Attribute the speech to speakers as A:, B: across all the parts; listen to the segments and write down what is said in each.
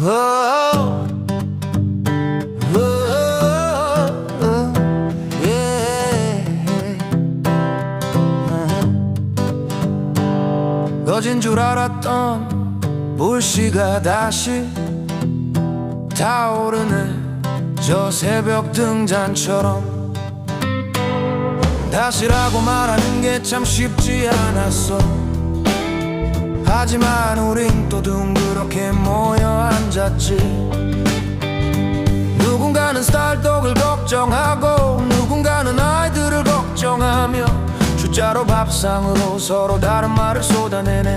A: Oh, oh. 거진 줄 알았던 물씨가 다시 타오르네 저 새벽 등잔처럼 다시라고 말하는 게 참 쉽지 않았어 하지만 우린 또 둥그렇게 모여 앉았지. 누군가는 쌀떡을 걱정하고 누군가는 아이들을 걱정하며 숫자로 밥상으로 서로 다른 말을 쏟아내네.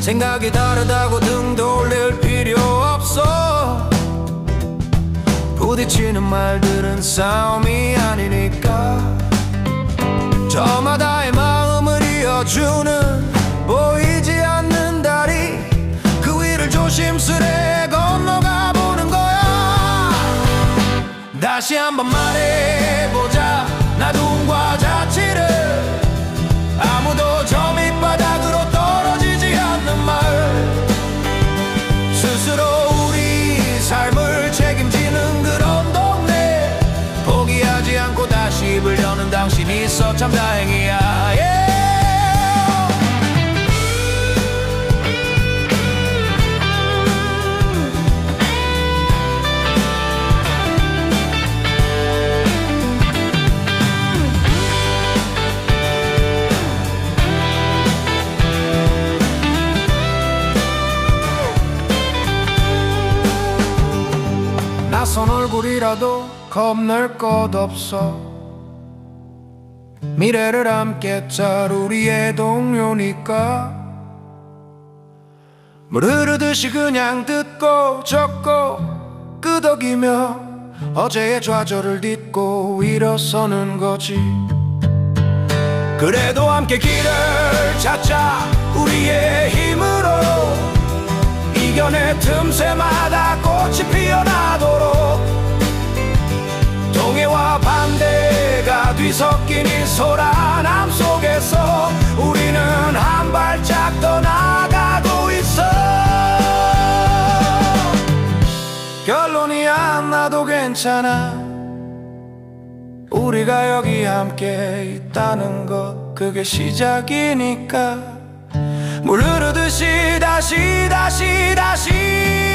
A: 생각이 다르다고 등 돌릴 필요 없어. 부딪히는 말들은 싸움이 아니니까. 저마다의 마음을 이어주는 다시 한번 말해보자. 나둠과 자취를 아무도 저 밑바닥으로 떨어지지 않는 말. 스스로 우리 삶을 책임지는 그런 동네. 포기하지 않고 다시 불려는 당신이 있어 참 다행이야 낯선 얼굴이라도 겁낼 것 없어. 미래를 함께 짤 우리의 동료니까. 물 흐르듯이 그냥 듣고 적고 끄덕이며 어제의 좌절을 딛고 일어서는 거지. 그래도 함께 길을 찾자 우리의 뒤섞인 이 소란함 속에서 우리는 한 발짝 더 나가고 있어. 결론이야 나도 괜찮아. 우리가 여기 함께 있다는 것 그게 시작이니까. 물 흐르듯이 다시 다시 다시